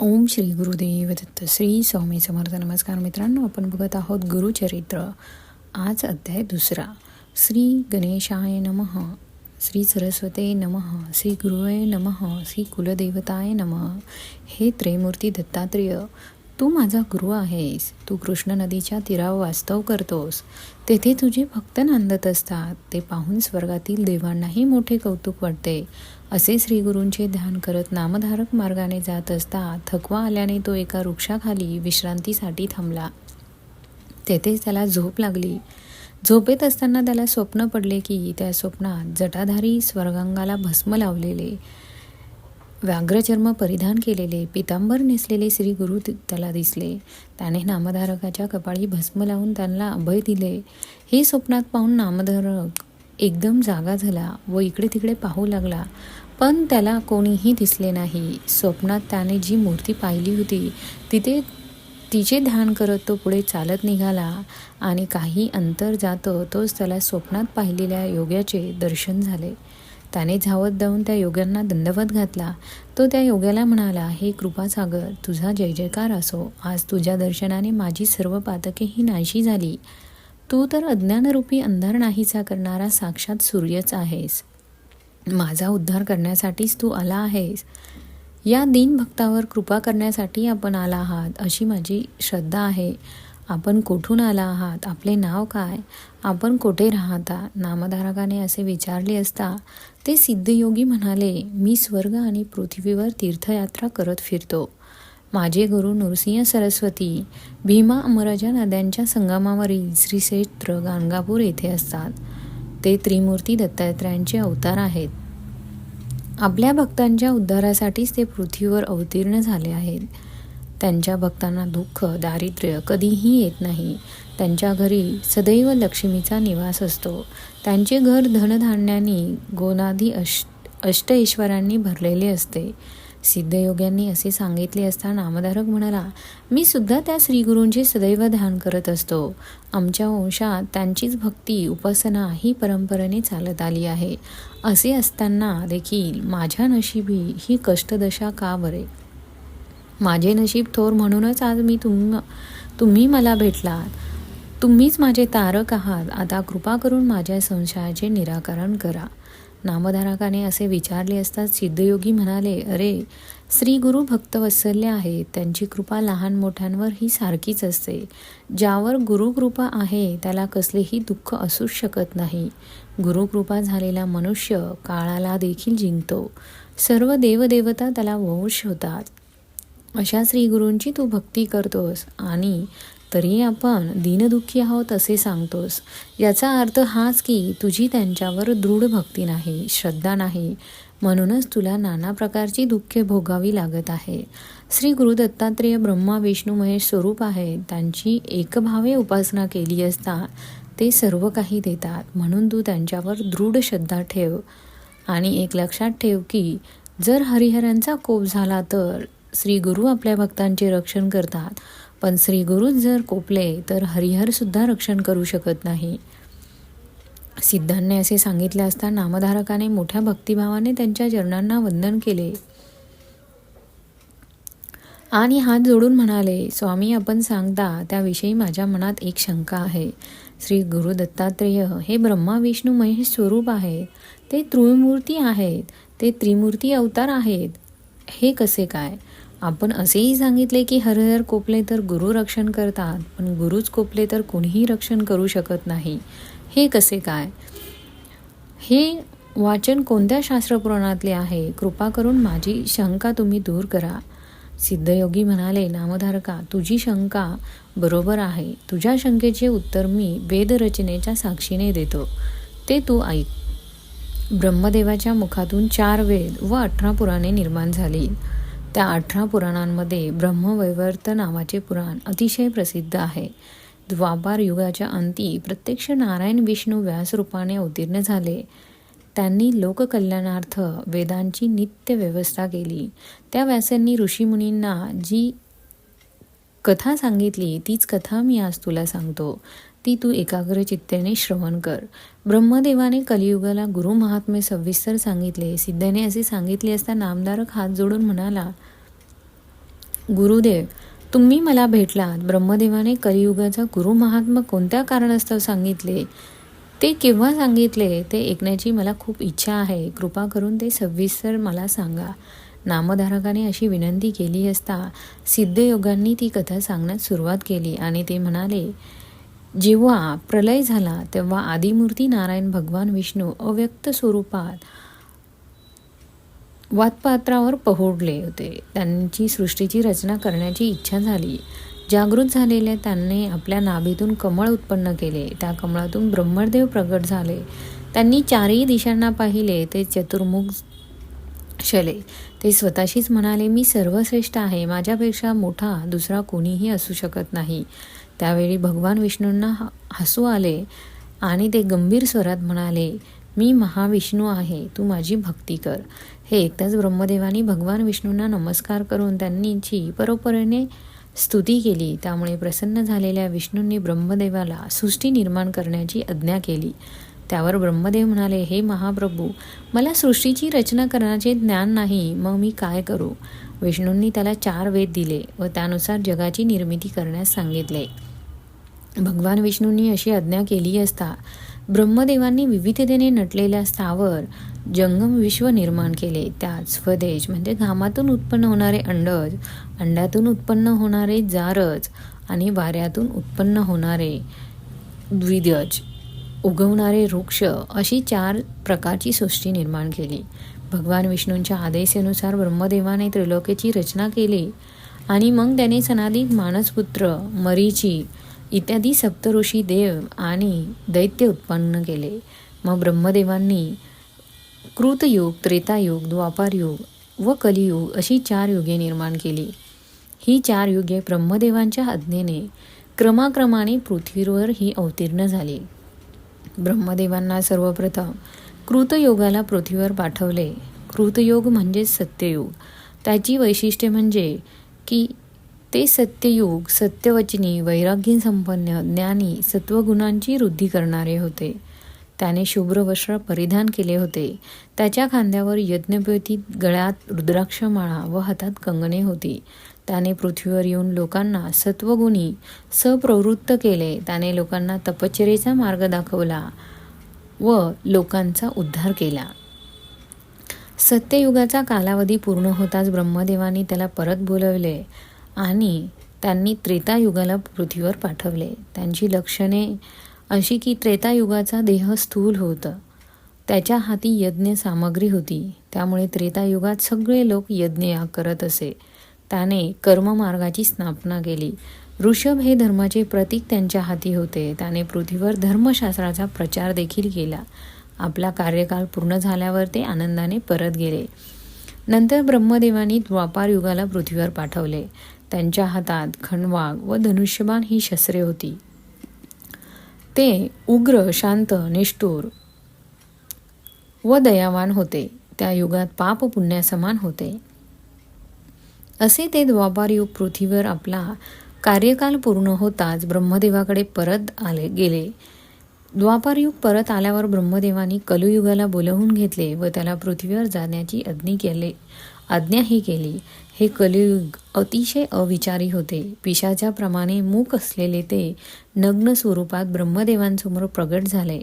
ओम श्री गुरुदेव दत्त श्री स्वामी समर्थ. नमस्कार मित्रांनो आपण बघत आहोत गुरुचरित्र. आज अध्याय दुसरा. श्री गणेशाय नमः श्री सरस्वते नमः श्री गुरुवे नमः श्री कुलदेवताय नमः. हे त्रैमूर्ती दत्तात्रेय तू माझा गुरु आहेस. तू कृष्ण नदीच्या तीरावर वास्तव करतोस. तेथे तुझे भक्त नांदत असतात. ते पाहून स्वर्गातील देवांनाही मोठे कौतुक वाटते. असे श्रीगुरूंचे ध्यान करत नामधारक मार्गाने जात असता थकवा आल्याने तो एका वृक्षाखाली विश्रांतीसाठी थांबला. तेथे त्याला झोप लागली. झोपेत असताना त्याला स्वप्न पडले की त्या स्वप्नात जटाधारी स्वर्गांगाला भस्म लावलेले. व्याघ्रचर्म परिधान केलेले पितांबर नेसलेले श्री गुरु त्याला दिसले. त्याने नामधारकाच्या कपाळी भस्म लावून त्यांना अभय दिले. हे स्वप्नात पाहून नामधारक एकदम जागा झाला व इकडे तिकडे पाहू लागला. पण त्याला कोणीही दिसले नाही. स्वप्नात त्याने जी मूर्ती पाहिली होती तिथे तिचे ध्यान करत तो पुढे चालत निघाला आणि काही अंतर जातं तोच त्याला स्वप्नात पाहिलेल्या योग्याचे दर्शन झाले. त्याने धावत जाऊन त्या योग्यांना दंडवत घातला. तो त्या योग्याला म्हणाला हे कृपासागर तुझा जय जयकार असो. आज तुझ्या दर्शनाने माझी सर्व पातके ही नाहीशी झाली. तू तर अज्ञानरूपी अंधार नाहीसा करणारा साक्षात सूर्यच आहेस. माझा उद्धार करण्यासाठीच तू आला आहेस. या दीन भक्तावर कृपा करण्यासाठी आपण आला आहात अशी माझी श्रद्धा आहे. आपण कुठून आला आहात? आपले नाव काय? आपण कुठे राहता? नामधारकाने असे विचारले असता ते सिद्धयोगी म्हणाले मी स्वर्ग आणि पृथ्वीवर तीर्थयात्रा करत फिरतो. माझे गुरु नृसिंह सरस्वती भीमा अमराजा नद्यांच्या संगमावरील श्री क्षेत्र गाणगापूर येथे असतात. ते त्रिमूर्ती दत्तात्रयांचे अवतार आहेत. आपल्या भक्तांच्या उद्धारासाठीच ते पृथ्वीवर अवतीर्ण झाले आहेत. त्यांच्या भक्तांना दुःख दारिद्र्य कधीही येत नाही. त्यांच्या घरी सदैव लक्ष्मीचा निवास असतो. त्यांचे घर धनधान्यानी गोनादी अष्ट अष्टईश्वरांनी भरलेले असते. सिद्धयोग्यांनी असे सांगितले असता नामधारक म्हणाला मी सुद्धा त्या श्रीगुरूंचे सदैव ध्यान करत असतो. आमच्या वंशात त्यांचीच भक्ती उपासना ही परंपरेने चालत आली आहे. असे असताना देखील माझ्या नशिबी ही कष्टदशा का बरे? माझे नशीब थोर म्हणूनच आज मी तुम तुम्ही मला भेटलात. तुम्हीच माझे तारक आहात. आता कृपा करून माझ्या संशयाचे निराकरण करा. नामधारकाने असे विचारले असता सिद्धयोगी म्हणाले अरे श्री गुरु भक्त वत्सल्य आहेत. त्यांची कृपा लहान मोठ्यांवर ही सारखीच असते. ज्यावर गुरुकृपा आहे त्याला कसलेही दुःख असूच शकत नाही. गुरुकृपा झालेला मनुष्य काळाला देखील जिंकतो. सर्व देवदेवता त्याला वंश होतात. अशा श्रीगुरूंची तू भक्ती करतोस आणि तरी आपण दीनदुःखी आहोत असे सांगतोस. याचा अर्थ हाच की तुझी त्यांच्यावर दृढ भक्ती नाही श्रद्धा नाही. म्हणूनच तुला नाना प्रकारची दुःखे भोगावी लागत आहे. श्री गुरु दत्तात्रेय ब्रह्मा विष्णू महेश स्वरूप आहे त्यांची एकभावे उपासना केली असता ते सर्व काही देतात. म्हणून तू त्यांच्यावर दृढ श्रद्धा ठेव. आणि एक लक्षात ठेव की जर हरिहरांचा कोप झाला तर श्री गुरु आपल्या भक्तांचे रक्षण करतात. पण श्री गुरुच जर कोपले तर हरिहरसुद्धा रक्षण करू शकत नाही. सिद्धांनी असे सांगितले असता नामधारकाने मोठ्या भक्तिभावाने त्यांच्या चरणांना वंदन केले. आणि हात जोडून म्हणाले स्वामी आपण सांगता त्याविषयी माझ्या मनात एक शंका आहे. श्री गुरु दत्तात्रेय हे ब्रह्मा विष्णू महेश स्वरूप आहेत ते त्रिमूर्ती आहेत. ते त्रिमूर्ती अवतार आहेत. हे कसे काय? आपण असेही सांगितले की हरहर कोपले तर गुरु रक्षण करतात पण गुरुच कोपले तर कोणीही रक्षण करू शकत नाही. हे कसे काय? हे वाचन कोणत्या शास्त्रपुराणातले आहे? कृपा करून माझी शंका तुम्ही दूर करा. सिद्धयोगी म्हणाले नामधारका तुझी शंका बरोबर आहे. तुझ्या शंकेचे उत्तर मी वेदरचनेच्या साक्षीने देतो. ते तू ऐक. ब्रह्मदेवाच्या मुखातून चार वेद व अठरा पुराणे निर्माण झाली. त्या अठरा पुराणांमध्ये ब्रह्मवैवर्त नावाचे पुराण अतिशय प्रसिद्ध आहे. द्वापार युगाच्या अंती प्रत्यक्ष नारायण विष्णू व्यास रूपाने अवतीर्ण झाले. त्यांनी लोककल्याणार्थ वेदांची नित्य व्यवस्था केली. त्या व्यासांनी ऋषीमुनींना जी कथा सांगितली तीच कथा मी आज तुला सांगतो. ती तू एकाग्र चित्तेने श्रवण कर. ब्रह्मदेवाने कलियुगाला गुरु महात्मे सविस्तर सांगितले. सिद्धाने असे सांगितले असता नामदारक हात जोडून म्हणाला गुरुदेव तुम्ही मला भेटलात. ब्रह्मदेवाने कलियुगाचा गुरु महात्मा कोणत्या कारणास्तव सांगितले? ते केव्हा सांगितले? ते ऐकण्याची मला खूप इच्छा आहे. कृपा करून ते सविस्तर मला सांगा. नामधारकाने अशी विनंती केली असता सिद्धयोगांनी ती कथा सांगण्यास सुरुवात केली आणि ते म्हणाले जेव्हा प्रलय झाला तेव्हा आदिमूर्ती नारायण भगवान विष्णू अव्यक्त स्वरूपात वादपात्रावर पहोडले होते. त्यांची सृष्टीची रचना करण्याची इच्छा झाली. जागृत झालेल्या त्यांनी आपल्या नाभीतून कमळ उत्पन्न केले. त्या कमळातून ब्रह्मदेव प्रगट झाले. त्यांनी चारही दिशांना पाहिले ते चतुर्मुख शले. ते स्वतःशीच म्हणाले मी सर्वश्रेष्ठ आहे. माझ्यापेक्षा मोठा दुसरा कोणीही असू शकत नाही. त्यावेळी भगवान विष्णूंना हसू आले आणि ते गंभीर स्वरात म्हणाले मी महाविष्णू आहे तू माझी भक्ती कर. हे एकदाच ब्रह्मदेवानी भगवान विष्णूंना नमस्कार करून त्यांनीची परोपरीने स्तुती केली त्यामुळे प्रसन्न झालेल्या विष्णूंनी ब्रह्मदेवाला सृष्टी निर्माण करण्याची आज्ञा केली. त्यावर ब्रह्मदेव म्हणाले हे महाप्रभू मला सृष्टीची रचना करण्याचे ज्ञान नाही मग मी काय करू? विष्णूंनी त्याला चार वेद दिले व त्यानुसार जगाची निर्मिती करण्यास सांगितले. भगवान विष्णूंनी अशी आज्ञा केली असता ब्रह्मदेवांनी विविधतेने नटलेल्या स्थावर जंगम विश्व निर्माण केले. त्यात स्वदेश म्हणजे घामातून उत्पन्न होणारे अंडज अंड्यातून उत्पन्न होणारे जारज आणि वाऱ्यातून उत्पन्न होणारे द्विदज उगवणारे वृक्ष अशी चार प्रकारची सृष्टी निर्माण केली. भगवान विष्णूंच्या आदेशानुसार ब्रह्मदेवाने त्रिलोकेची रचना केली आणि मग त्याने सनादिक मानसपुत्र मरीची इत्यादी सप्तऋषी देव आणि दैत्य उत्पन्न केले. मग ब्रह्मदेवांनी कृतयुग त्रेतायुग द्वापारयुग व कलियुग अशी चार युगे निर्माण केली. ही चार युगे ब्रह्मदेवांच्या आज्ञेने क्रमाक्रमाने पृथ्वीवर ही अवतीर्ण झाली. ब्रह्मदेवांना सर्वप्रथम कृतयोगाला पृथ्वीवर पाठवले. कृतयोग म्हणजे सत्ययुग. त्याची वैशिष्ट्ये म्हणजे की ते सत्ययुग सत्यवचनी वैराग्य संपन्न ज्ञानी सत्वगुणांची वृद्धी करणारे होते. त्याने शुभ्र वस्त्र परिधान केले होते. त्याच्या खांद्यावर यज्ञपेती गळ्यात रुद्राक्षमाळा व हातात कंगणे होती. त्याने पृथ्वीवर येऊन लोकांना सत्वगुणी सप्रवृत्त केले. त्याने लोकांना तपश्चरेचा मार्ग दाखवला. व लोकांचा उद्धार केला. सत्ययुगाचा कालावधी पूर्ण होताच ब्रह्मदेवानी त्याला परत बोलवले आणि त्यांनी त्रेतायुगाला पृथ्वीवर पाठवले. त्यांची लक्षणे अशी की त्रेतायुगाचा देह स्थूल होतं. त्याच्या हाती यज्ञ सामग्री होती. त्यामुळे त्रेतायुगात सगळे लोक यज्ञ करत असे. त्याने कर्ममार्गाची स्थापना केली. ऋषभ हे धर्माचे प्रतीक त्यांच्या हाती होते. त्याने पृथ्वीवर धर्मशास्त्राचा प्रचार देखील केला. आपला कार्यकाल पूर्ण झाल्यावर ते आनंदाने परत गेले. नंतर ब्रह्मदेवानी द्वापार युगाला पृथ्वीवर पाठवले. त्यांच्या हातात खणवाग व धनुष्यबाण ही शस्त्रे होती. ते उग्र शांत निष्ठूर व दयावान होते. त्या युगात पाप पुण्यासमान होते. असे ते द्वापार युग पृथ्वीवर आपला कार्यकाल पूर्ण होताच ब्रह्मदेवाकडे परत आले गेले. द्वापारयुग परत आल्यावर ब्रह्मदेवानी कलुयुगाला बोलवून घेतले व त्याला पृथ्वीवर जाण्याची आज्ञा केले. आज्ञाही केली. हे कलियुग अतिशय अविचारी होते. पिशाच्याप्रमाणे मूक असलेले ते नग्न स्वरूपात ब्रह्मदेवांसमोर प्रगट झाले.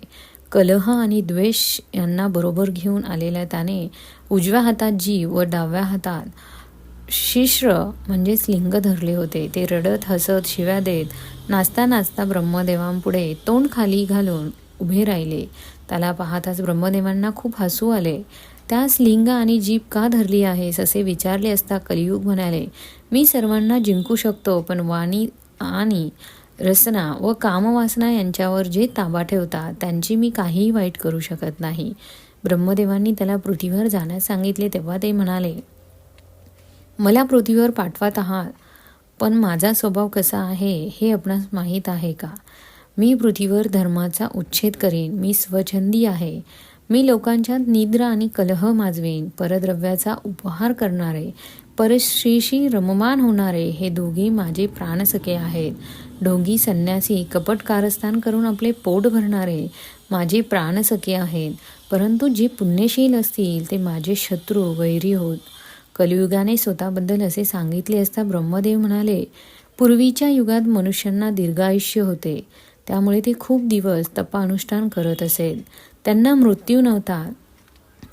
कलह आणि द्वेष यांना बरोबर घेऊन आलेल्या त्याने उजव्या हातात जीव व डाव्या हातात शिश्र म्हणजेच लिंग धरले होते. ते रडत हसत शिव्या देत नाचता नाचता ब्रह्मदेवांपुढे तोंड खाली घालून उभे राहिले. त्याला पाहताच ब्रह्मदेवांना खूप हसू आले. त्यास लिंग आणि जीप का धरली आहेस असे विचारले असता कलियुग म्हणाले मी सर्वांना जिंकू शकतो पण वाणी आणि रसना व कामवासना यांच्यावर जे ताबा ठेवता त्यांची मी काहीही वाईट करू शकत नाही. ब्रह्मदेवांनी त्याला पृथ्वीवर जाण्यास सांगितले तेव्हा ते म्हणाले मला पृथ्वीवर पाठवत आहात पण माझा स्वभाव कसा आहे हे आपणास माहीत आहे का? मी पृथ्वीवर धर्माचा उच्छेद करेन मी स्वछंदी आहे. मी लोकांच्या निद्रा आणि कलह माजवेन परद्रव्याचा उपहार करणारे परश्रीशी रममान होणारे हे दोघी माझे प्राणसखे आहेत. ढोंगी संन्यासी कपट कारस्थान करून आपले पोट भरणारे माझे प्राणसखे आहेत. परंतु जे पुण्यशील असतील ते माझे शत्रू वैरी होत. कलियुगाने स्वतःबद्दल असे सांगितले असता ब्रह्मदेव म्हणाले पूर्वीच्या युगात मनुष्यांना दीर्घायुष्य होते. त्यामुळे ते खूप दिवस तपानुष्ठान करत असेल. त्यांना मृत्यू नव्हता.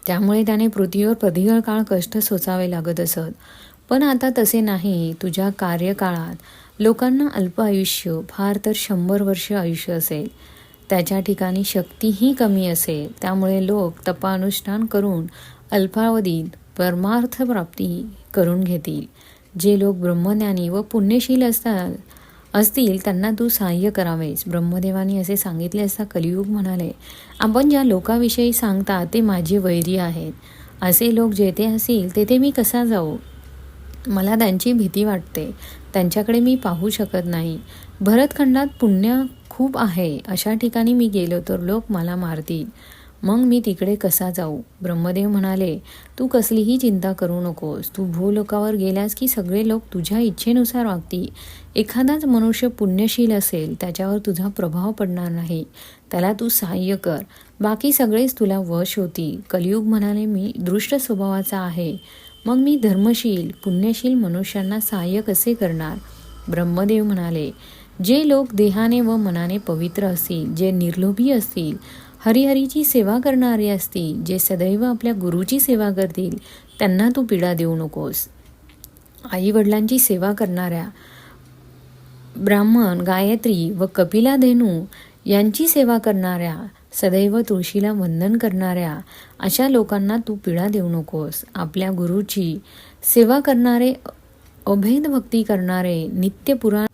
त्यामुळे त्याने पृथ्वीवर प्रदीर्घ काळ कष्ट सोसावे लागत असत. पण आता तसे नाही. तुझ्या कार्यकाळात लोकांना अल्प आयुष्य फार तर शंभर वर्ष आयुष्य असेल. त्याच्या ठिकाणी शक्तीही कमी असेल. त्यामुळे लोक तपानुष्ठान करून अल्पावधीत परमार्थ प्राप्ती करून घेतील. जे लोक ब्रह्मज्ञानी व पुण्यशील असतात असतील त्यांना तू सहाय्य करावेस. ब्रह्मदेवानी असे सांगितले असता कलियुग म्हणाले आपण ज्या लोकाविषयी सांगता ते माझे वैरी आहेत. असे लोक जेथे असतील तेथे मी कसा जाऊ? मला त्यांची भीती वाटते. त्यांच्याकडे मी पाहू शकत नाही. भरतखंडात पुण्य खूप आहे. अशा ठिकाणी मी गेलो तर लोक मला मारतील. मग मी तिकडे कसा जाऊ? ब्रह्मदेव म्हणाले तू कसलीही चिंता करू नकोस. तू भूलोकावर गेल्यास की सगळे लोक तुझ्या इच्छेनुसार वागतील. एखादाच मनुष्य पुण्यशील असेल त्याच्यावर तुझा प्रभाव पडणार नाही. त्याला तू सहाय्य कर. बाकी सगळेच तुला वश होती कलियुग म्हणाले मी दृष्ट स्वभावाचा आहे. मग मी धर्मशील पुण्यशील मनुष्यांना सहाय्य कसे करणार? ब्रह्मदेव म्हणाले जे लोक देहाने व मनाने पवित्र असतील जे निर्लोभी असतील हरिहरीची सेवा करणारे असतील जे सदैव आपल्या गुरुची सेवा करतील त्यांना तू पीडा देऊ नकोस. आई वडिलांची सेवा करणाऱ्या ब्राह्मण गायत्री व कपिला धेनू यांची सेवा करणाऱ्या सदैव तुळशीला वंदन करणाऱ्या अशा लोकांना तू पीडा देऊ नकोस. आपल्या गुरुची सेवा करणारे अभेद भक्ती करणारे नित्य पुराण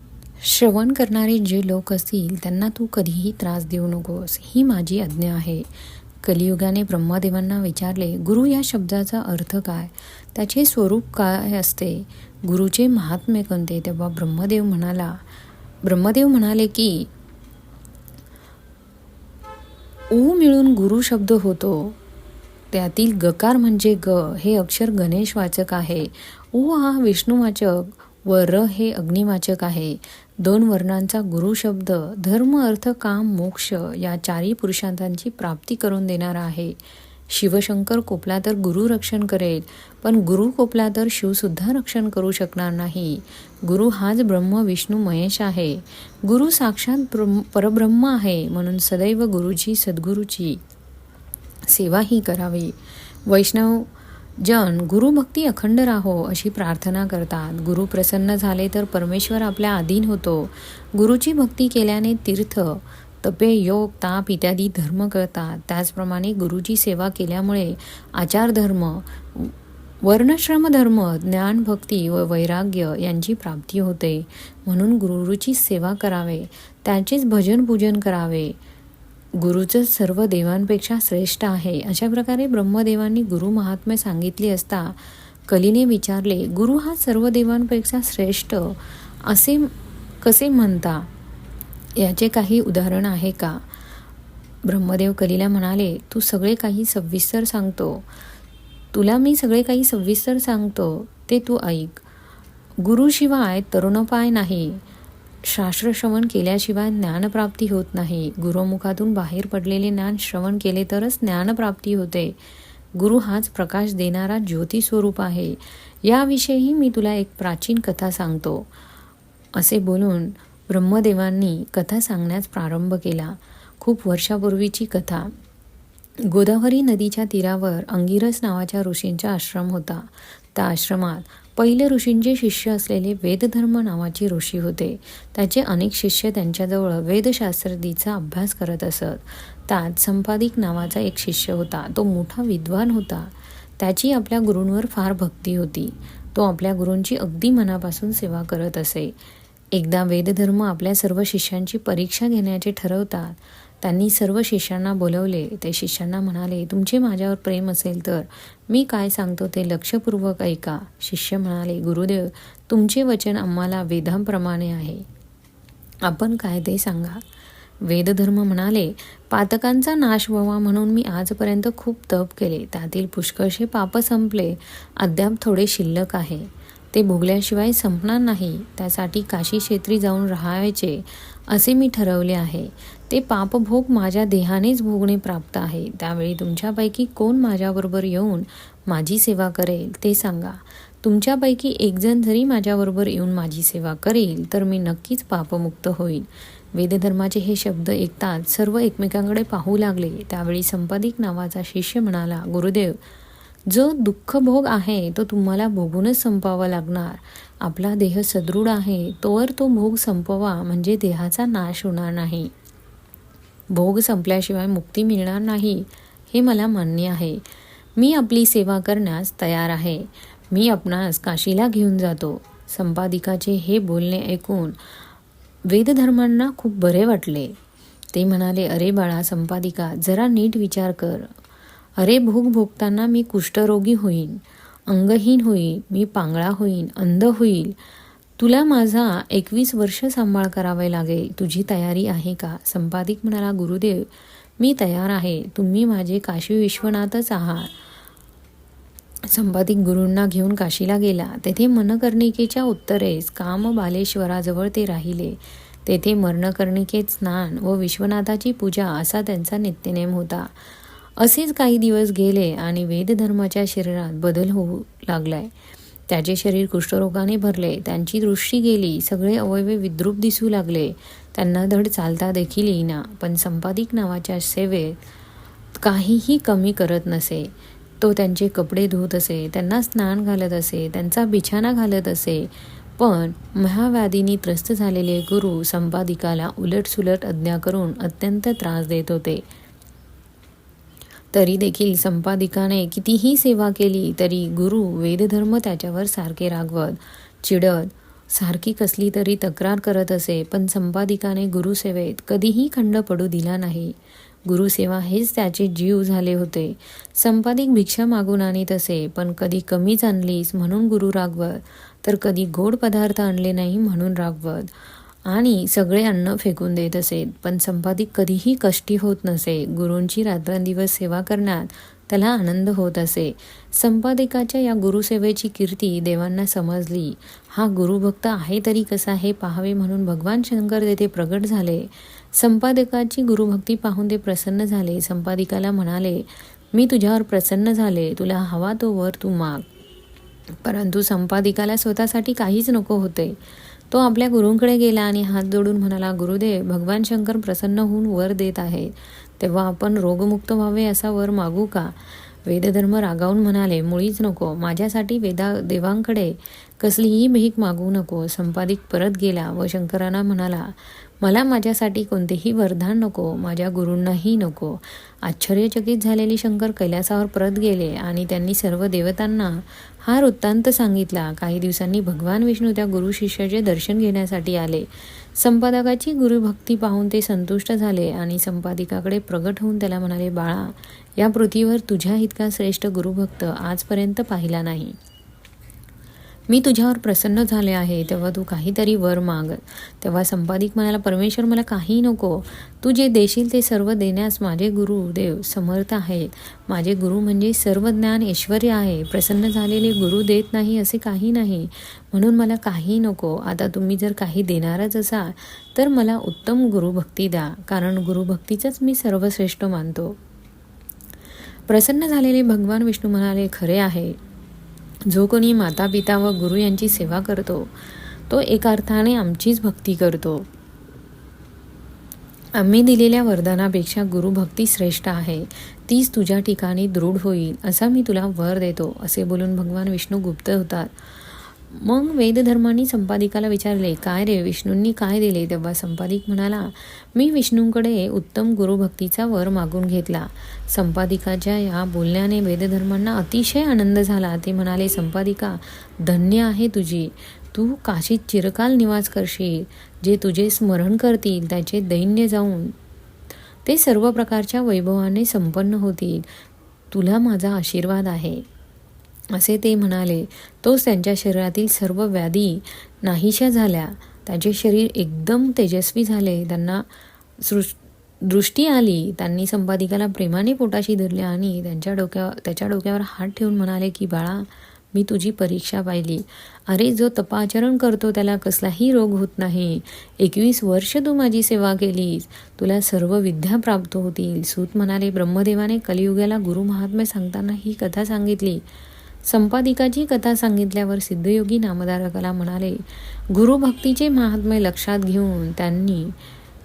श्रवण करणारे जे लोक असतील त्यांना तू कधीही त्रास देऊ नकोस. ही माझी आज्ञा आहे. कलियुगाने ब्रह्मदेवांना विचारले गुरु या शब्दाचा अर्थ काय? त्याचे स्वरूप काय असते? गुरुचे महात्म्य कोणते? तेव्हा ब्रह्मदेव म्हणाला ब्रह्मदेव म्हणाले की ऊ मिळून गुरु शब्द होतो. त्यातील गकार म्हणजे ग हे अक्षर गणेशवाचक आहे. ऊ हा विष्णुवाचक व र हे अग्निवाचक आहे. दोन वर्णांचा गुरु शब्द धर्म अर्थ काम मोक्ष या चारही पुरुषांतांची प्राप्ती करून देणारा आहे. शिवशंकर कोपला तर गुरु रक्षण करेल पण गुरु कोपला तर शिवसुद्धा रक्षण करू शकणार नाही. गुरु हाच ब्रह्म विष्णू महेश आहे. गुरु साक्षात परब्रह्म आहे म्हणून सदैव गुरुची सद्गुरूची सेवाही करावी. वैष्णव जन गुरुभक्ती अखंड राहो अशी प्रार्थना करतात. गुरु प्रसन्न झाले तर परमेश्वर आपल्या अधीन होतो. गुरुची भक्ती केल्याने तीर्थ तपे योग ताप इत्यादी धर्म करतात. त्याचप्रमाणे गुरुची सेवा केल्यामुळे आचारधर्म वर्णश्रम धर्म ज्ञान भक्ती व वैराग्य यांची प्राप्ती होते. म्हणून गुरुची सेवा करावे. त्याचेच भजन पूजन करावे. गुरुचं सर्व देवांपेक्षा श्रेष्ठ आहे. अशा प्रकारे ब्रह्मदेवांनी गुरु महात्म्य सांगितले असता कलीने विचारले गुरु हा सर्व देवांपेक्षा श्रेष्ठ असे कसे म्हणता? याचे काही उदाहरण आहे का? ब्रह्मदेव कलीला म्हणाले तू सगळे काही सविस्तर सांगतो. तुला मी सगळे काही सविस्तर सांगतो. ते तू ऐक. गुरुशिवाय तरुणोपाय नाही. शास्त्र श्रवण केल्याशिवाय ज्ञानप्राप्ती होत नाही. गुरुमुखातून बाहेर पडलेले ज्ञान श्रवण केले तरच ज्ञानप्राप्ती होते. गुरु हाच प्रकाश देणारा ज्योती स्वरूप आहे. याविषयी मी तुला एक प्राचीन कथा सांगतो. असे बोलून ब्रह्मदेवांनी कथा सांगण्यास प्रारंभ केला. खूप वर्षापूर्वीची कथा. गोदावरी नदीच्या तीरावर अंगिरस नावाच्या ऋषींचा आश्रम होता. त्या आश्रमात पहिले ऋषींचे शिष्य असलेले वेदधर्म नावाचे ऋषी होते. त्याचे अनेक शिष्य त्यांच्याजवळ वेदशास्त्रदीचा अभ्यास करत असत. त्यात संपादिक नावाचा एक शिष्य होता. तो मोठा विद्वान होता. त्याची आपल्या गुरूंवर फार भक्ती होती. तो आपल्या गुरूंची अगदी मनापासून सेवा करत असे. एकदा वेदधर्म आपल्या सर्व शिष्यांची परीक्षा घेण्याचे ठरवतात त्यांनी सर्व शिष्यांना बोलवले. ते शिष्यांना म्हणाले तुमचे माझ्यावर प्रेम असेल तर मी काय सांगतो ते लक्षपूर्वक ऐका. शिष्य म्हणाले गुरुदेव तुमचे वचन आम्हाला वेदांप्रमाणे आहे. आपण काय ते सांगा. वेदधर्म म्हणाले पातकांचा नाश व्हावा म्हणून मी आजपर्यंत खूप तप केले. त्यातील पुष्कळशे पाप संपले. अद्याप थोडे शिल्लक आहे. ते भोगल्याशिवाय संपणार नाही. त्यासाठी काशी क्षेत्री जाऊन राहायचे असे मी ठरवले आहे. ते पापभोग माझ्या देहानेच भोगणे प्राप्त आहे. त्यावेळी तुमच्यापैकी कोण माझ्याबरोबर येऊन माझी सेवा करेल ते सांगा. तुमच्यापैकी एकजण जरी माझ्याबरोबर येऊन माझी सेवा करेल तर मी नक्कीच पापमुक्त होईल वेदधर्माचे हे शब्द ऐकताच सर्व एकमेकांकडे पाहू लागले. त्यावेळी संपादिक नावाचा शिष्य म्हणाला गुरुदेव जो दुःखभोग आहे तो तुम्हाला भोगूनच संपावा लागणार. आपला देह सदृढ आहे तोवर तो भोग संपवा म्हणजे देहाचा नाश होणार नाही. भोग संपल्याशिवाय मुक्ती मिळणार नाही हे मला मान्य आहे. मी आपली सेवा करण्यास तयार आहे. मी आपणास काशीला घेऊन जातो. संपादिकाचे हे बोलणे ऐकून वेदधर्मांना खूप बरे वाटले. ते म्हणाले अरे बाळा संपादिका जरा नीट विचार कर. अरे भोग भोगताना मी कुष्ठरोगी होईन अंगहीन होईन मी पांगळा होईन अंध होईल. तुला माझा एकवीस वर्ष सांभाळ करावे लागेल. तुझी तयारी आहे का? संपादिक म्हणाला गुरुदेव मी तयार आहे. तुम्ही माझे काशी विश्वनाथच आहात. संपादिक गुरूंना घेऊन काशीला गेला. तेथे मनकर्णिकेच्या उत्तरेस काम बालेश्वराजवळ ते राहिले. तेथे मर्णकर्णिकेत स्नान व विश्वनाथाची पूजा असा त्यांचा नित्यनेम होता. असेच काही दिवस गेले आणि वेदधर्माच्या शरीरात बदल होऊ लागलाय. त्याचे शरीर कुष्ठरोगाने भरले त्यांची दृष्टी गेली सगळे अवयवे विद्रूप दिसू लागले. त्यांना धड चालता देखील येईना पण संपादिक नावाच्या सेवेत काहीही कमी करत नसे. तो त्यांचे कपडे धुत असे त्यांना स्नान घालत असे त्यांचा बिछाना घालत असे. पण महाव्याधीनी त्रस्त झालेले गुरु संपादिकाला उलटसुलट आज्ञा करून अत्यंत त्रास देत होते. तरी देखील संपादिकाने कितीही सेवा केली तरी गुरु वेदधर्म त्याच्यावर सारखे रागवत चिडत. सारखी कसली तरी तक्रार करत असे पण संपादिकाने गुरुसेवेत कधीही खंड पडू दिला नाही. गुरुसेवा हेच त्याचे जीव झाले होते. संपादिक भिक्षा मागून आणीत असे पण कधी कमीच आणलीस म्हणून गुरु रागवत तर कधी गोड पदार्थ आणले नाही म्हणून रागवत. आणि सगळे अन्न फेकून देत असे. पण संपादिक कधीही कष्टी होत नसे. गुरूंची रात्रंदिवस सेवा करण्यात त्याला आनंद होत असे. संपादिकाच्या या गुरुसेवेची कीर्ती देवांना समजली. हा गुरुभक्त आहे तरी कसा हे पाहावे म्हणून भगवान शंकर तेथे प्रगट झाले. संपादकाची गुरुभक्ती पाहून ते प्रसन्न झाले. संपादिकाला म्हणाले मी तुझ्यावर प्रसन्न झाले. तुला हवा तो वर तू माग. परंतु संपादिकाला स्वतःसाठी काहीच नको होते. तो आपल्या गुरूंकडे गेला आणि हात जोडून म्हणाला गुरुदेव भगवान शंकर प्रसन्न होऊन वर देत आहे. तेव्हा आपण रोगमुक्त व्हावे असा वर मागू का? वेदधर्म रागावून म्हणाले मुळीच नको. माझ्यासाठी वेदा देवांकडे कसलीही भीक मागू नको. संपादिक परत गेला व शंकरांना म्हणाला मला माझ्यासाठी कोणतेही वरदान नको माझ्या गुरूंनाही नको. आश्चर्यचकित झालेले शंकर कैलासावर परत गेले आणि त्यांनी सर्व देवतांना हा वृत्तांत सांगितला. काही दिवसांनी भगवान विष्णू त्या गुरु शिष्याचे दर्शन घेण्यासाठी आले. संपादकाची गुरुभक्ती पाहून ते संतुष्ट झाले आणि संपादिकाकडे प्रगट होऊन त्याला म्हणाले बाळा या पृथ्वीवर तुझ्या इतका श्रेष्ठ गुरुभक्त आजपर्यंत पाहिला नाही. मी तुझ्यावर प्रसन्न झाले आहे तेव्हा तू काहीतरी वर माग. तेव्हा संपादिक म्हणाला परमेश्वर मला काही नको. तू जे देशील ते सर्व देण्यास माझे गुरु देव समर्थ आहेत. माझे गुरु म्हणजे सर्व ज्ञान ऐश्वर्य आहे. प्रसन्न झालेले गुरु देत नाही असे काही नाही. म्हणून मला काही नको. आता तुम्ही जर काही देणारच असाल तर मला उत्तम गुरुभक्ती द्या कारण गुरुभक्तीचंच मी सर्वश्रेष्ठ मानतो. प्रसन्न झालेले भगवान विष्णू म्हणाले खरे आहे. जो कोणी माता पिता व गुरु यांची सेवा करतो तो एका अर्थाने आमचीच भक्ती करतो. आम्ही दिलेल्या वरदानापेक्षा गुरुभक्ती श्रेष्ठ आहे. तीच तुझ्या ठिकाणी दृढ होईल असा मी तुला वर देतो असे बोलून भगवान विष्णू गुप्त होतात. मग वेदधर्मांनी संपादिकाला विचारले काय रे विष्णूंनी काय दिले? तेव्हा संपादिक म्हणाला मी विष्णूंकडे उत्तम गुरुभक्तीचा वर मागून घेतला. संपादिकाच्या या बोलण्याने वेदधर्मांना अतिशय आनंद झाला. ते म्हणाले संपादिका धन्य आहे तुझी. तू काशीत चिरकाल निवास करशील. जे तुझे स्मरण करतील त्याचे दैन्य जाऊन ते सर्व प्रकारच्या वैभवाने संपन्न होतील. तुला माझा आशीर्वाद आहे. असे ते म्हणाले तोच त्यांच्या शरीरातील सर्व व्याधी नाहीशा झाल्या. त्याचे शरीर एकदम तेजस्वी झाले. त्यांना सृ दृष्टी आली. त्यांनी संपादिकाला प्रेमाने पोटाशी धरले आणि त्यांच्या डोक्या त्याच्या डोक्यावर हात ठेवून म्हणाले की बाळा मी तुझी परीक्षा पाहिली. अरे जो तपाचरण करतो त्याला कसलाही रोग होत नाही. एकवीस वर्ष तू माझी सेवा केलीस. तुला सर्व विद्या प्राप्त होतील. सूत म्हणाले ब्रह्मदेवाने कलियुगाला गुरु महात्म्य सांगताना ही कथा सांगितली. संपादिकाची कथा सांगितल्यावर सिद्धयोगी नामधारकाला म्हणाले गुरुभक्तीचे महात्म्य लक्षात घेऊन त्यांनी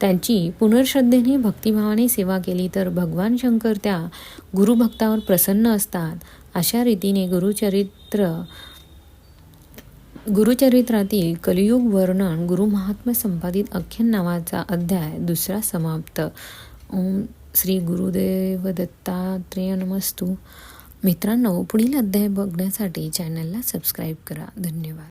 त्यांची पुनर्श्रद्धेने भक्तिभावाने सेवा केली तर भगवान शंकर त्या गुरुभक्तावर प्रसन्न असतात. अशा रीतीने गुरुचरित्र गुरुचरित्रातील कलियुग वर्णन गुरुमहात्म्य संपादित आख्यान नावाचा अध्याय दुसरा समाप्त. ओम श्री गुरुदेव दत्तात्रेय नमस्तू. मित्रांनो पुढील अध्याय बघण्यासाठी चॅनलला सबस्क्राईब करा. धन्यवाद.